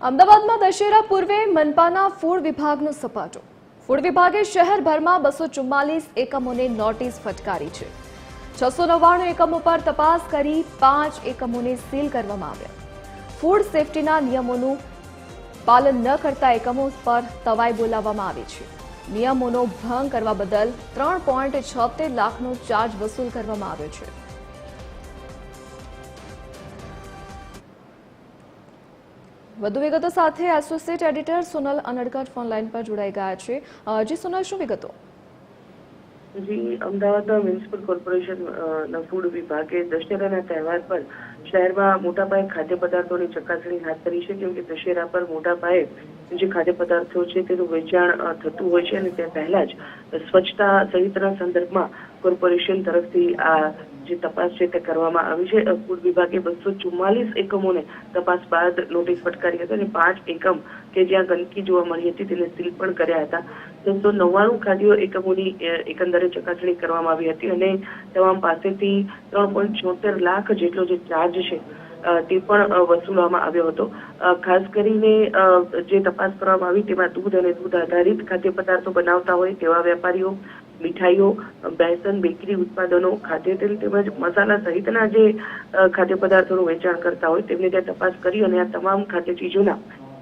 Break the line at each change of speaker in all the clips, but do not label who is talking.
અમદાવાદમાં દશેરા પૂર્વે મનપાના ફૂડ વિભાગનો સપાટો. ફૂડ વિભાગે શહેરભરમાં બસો ચુમ્માલીસ એકમોને નોટિસ ફટકારી છે. છસો નવ્વાણું એકમો પર તપાસ કરી પાંચ એકમોને સીલ કરવામાં આવ્યા. ફૂડ સેફટીના નિયમોનું પાલન ન કરતા એકમો પર તવાઈ બોલાવવામાં આવી છે. નિયમોનો ભંગ કરવા બદલ ત્રણ પોઈન્ટ છોતેર લાખનો ચાર્જ વસૂલ કરવામાં આવ્યો છે. વધુ વિગતો સાથે associate editor Sonal Unadkat phone line પર જોડાઈ ગયા છે. જી સોનલ, શું વિગતો?
જી અમદાવાદના મ્યુનિસિપલ કોર્પોરેશન ફૂડ વિભાગે દશેરાના તહેવાર પર શહેરમાં મોટા પાયે ખાદ્ય પદાર્થોની ચકાસણી હાથ ધરી છે, કેમ કે દશેરા પર મોટા પાયે જે ખાદ્ય પદાર્થો છે તેનું વેચાણ થતું હોય છે અને તે પહેલા જ સ્વચ્છતા સહિતના સંદર્ભમાં કોર્પોરેશન તરફથી આ જે તપાસ છે તે કરવામાં આવી છે. ફૂડ વિભાગે બસો ચુમ્માલીસ એકમોને તપાસ બાદ નોટિસ ફટકારી હતી અને પાંચ એકમ કે જ્યાં ગંદકી જોવા મળી હતી તેને સીલ પણ કર્યા હતા. ત્રણસો નવ્વાણું ખાદ્ય એકમોની એકંદરે ચકાસણી કરવામાં આવી હતી અને તમામ પાસેથી ત્રણ પોઈન્ટ છોતેર લાખ જેટલો જે ચાર્જ છે તે પણ વસૂલવામાં આવ્યો હતો. ખાસ કરીને જે તપાસ કરવામાં આવી તેમાં દૂધ અને દૂધ આધારિત ખાદ્ય પદાર્થો બનાવતા હોય તેવા વેપારીઓ મીઠાઈઓ, બેસન, બેકરી ઉત્પાદનો, ખાદ્ય તેલ તેમજ મસાલા સહિતના જે ખાદ્ય પદાર્થોનું વેચાણ કરતા હોય તેમને ત્યાં તપાસ કરી અને આ તમામ ખાદ્ય ચીજોના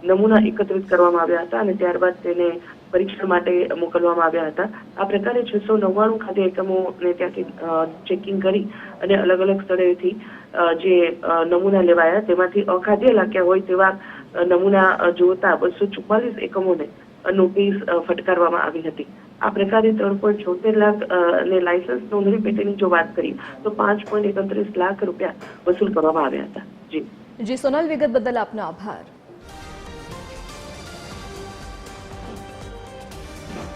નમૂના એકત્રિત કરવામાં આવ્યા હતા અને ત્યારબાદ તેને પરીક્ષણ માટે મોકલવામાં આવ્યા હતા. આ પ્રકારે છસો નવ્વાણું ખાદ્ય એકમોને ત્યાંથી ચેકિંગ કરી અને અલગ અલગ સ્થળેથી જે નમૂના લેવાયા. તેમાંથી અખાદ્ય લાગ્યા હોય તેવા નમૂના જોતા બસો ચુમ્માલીસ એકમોને નોટિસ ફટકારવામાં આવી હતી. આ પ્રકારે ત્રણ પોઈન્ટ છોતેર લાખ અને લાયસન્સ નોંધણી પેટેની જો વાત કરીએ, તો પાંચ પોઈન્ટ એકત્રીસ લાખ રૂપિયા વસૂલ કરવામાં આવ્યા હતા. જી.
જી, સોનલ વિગત બદલ આપનો આભાર.